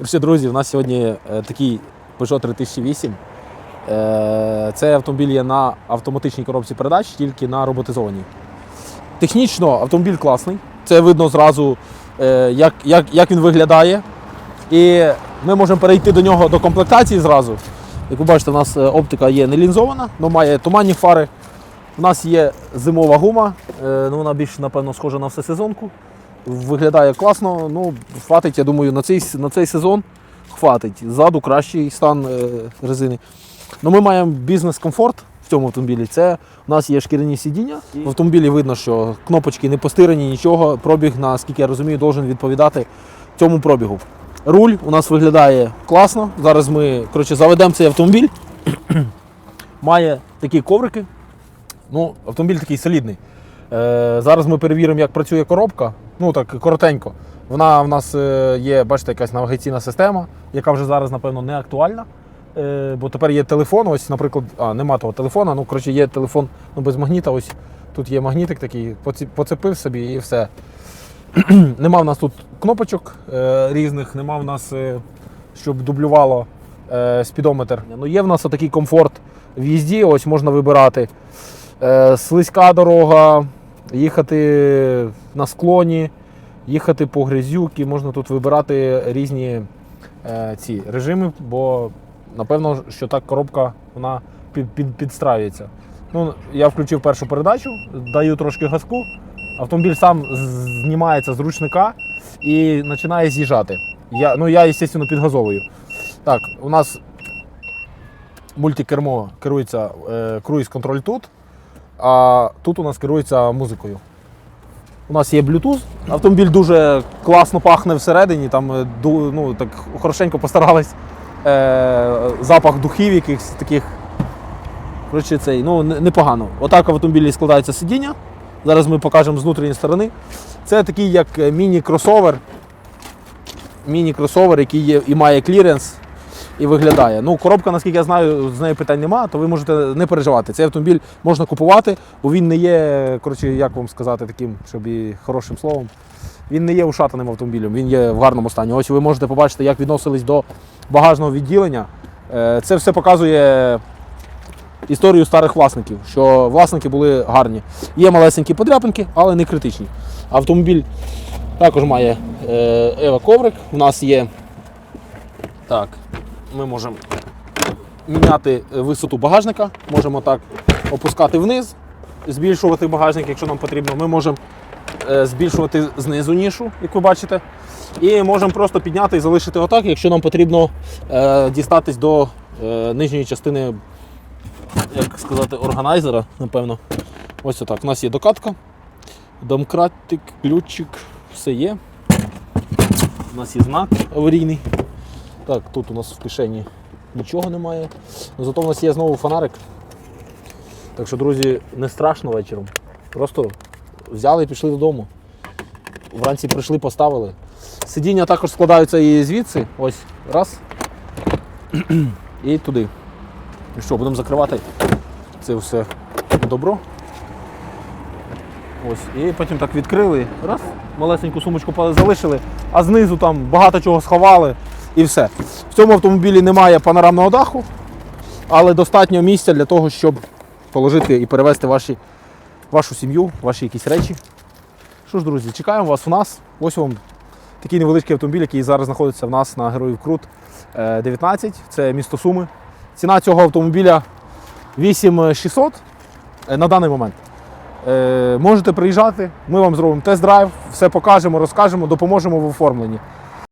Коротше, друзі, у нас сьогодні е, такий Peugeot 3008. Е, Цей автомобіль є на автоматичній коробці передач, тільки на роботизованій. Технічно автомобіль класний. Це видно зразу, е, як, як, як він виглядає. І ми можемо перейти до нього до комплектації зразу. Як ви бачите, у нас оптика є не лінзована, але має туманні фари. У нас є зимова гума, ну, вона більш, напевно, схожа на всесезонку. Виглядає класно, ну, хватить, я думаю, на цей, на цей сезон хватить. Ззаду кращий стан е, резини. Ну, ми маємо бізнес-комфорт в цьому автомобілі. Це у нас є шкіряні сидіння. В автомобілі видно, що кнопочки не постирані, нічого. Пробіг, наскільки я розумію, должен відповідати цьому пробігу. Руль у нас виглядає класно. Зараз ми коротше, заведемо цей автомобіль. Має такі коврики. Ну, автомобіль такий солідний. Е, зараз ми перевіримо, як працює коробка. Ну так коротенько. Вона в нас е, є, бачите, якась навігаційна система, яка вже зараз, напевно, не актуальна. Е, бо тепер є телефон. Ось, наприклад, а, нема того телефона. Ну, коротше, є телефон ну, без магніта. Ось тут є магнітик такий, поцепив собі і все. нема в нас тут кнопочок е, різних, нема в нас, щоб дублювало спідометр. Ну, є в нас такий комфорт в їзді, ось можна вибирати. Слизька дорога, їхати на склоні, їхати по грязюки, можна тут вибирати різні е, ці режими, бо напевно, що так коробка вона під, під, підстраюється. Ну, я включив першу передачу, даю трошки газку, автомобіль сам знімається з ручника і починає з'їжджати. Я, ну, я, звісно, підгазовую. Так, у нас мультикермо керується е, круїз-контроль тут, а тут у нас керується музикою. У нас є Bluetooth. Автомобіль дуже класно пахне всередині, там е, ну, так хорошенько постарались. Е, запах духів якихось таких. Коротше, цей, ну, непогано. Отак в автомобілі складається сидіння. Зараз ми покажемо з внутрішньої сторони. Це такий як е, міні-кросовер. Міні-кросовер, який є і має кліренс і виглядає. Ну, коробка, наскільки я знаю, з нею питань немає, то ви можете не переживати. Цей автомобіль можна купувати, бо він не є, коротше, як вам сказати, таким, щоб і хорошим словом. Він не є ушатаним автомобілем, він є в гарному стані. Ось ви можете побачити, як відносились до багажного відділення. Е, Це все показує історію старих власників, що власники були гарні. Є малесенькі подряпинки, але не критичні. Автомобіль також має е, Ева коврик. У нас є. Так, ми можемо міняти висоту багажника, можемо так опускати вниз, збільшувати багажник, якщо нам потрібно. Ми можемо е, збільшувати знизу нішу, як ви бачите. І можемо просто підняти і залишити отак, якщо нам потрібно е, дістатись до е, нижньої частини, як сказати, органайзера, напевно. Ось отак. У нас є докатка, домкратик, ключик, все є. У нас є знак аварійний. Так, тут у нас в кишені нічого немає. Ну, Зато у нас є знову фонарик. Так що, друзі, не страшно вечором. Просто взяли і пішли додому. Вранці прийшли, поставили. Сидіння також складаються і звідси. Ось, раз. І туди. І що, будемо закривати це все добро. Ось, і потім так відкрили, раз, малесеньку сумочку залишили, а знизу там багато чого сховали і все. В цьому автомобілі немає панорамного даху, але достатньо місця для того, щоб положити і перевезти ваші, вашу сім'ю, ваші якісь речі. Що ж, друзі, чекаємо вас у нас. Ось вам такий невеличкий автомобіль, який зараз знаходиться в нас на Героїв Крут е, 19. Це місто Суми. Ціна цього автомобіля 8600 е, на даний момент. Е, можете приїжджати, ми вам зробимо тест-драйв, все покажемо, розкажемо, допоможемо в оформленні.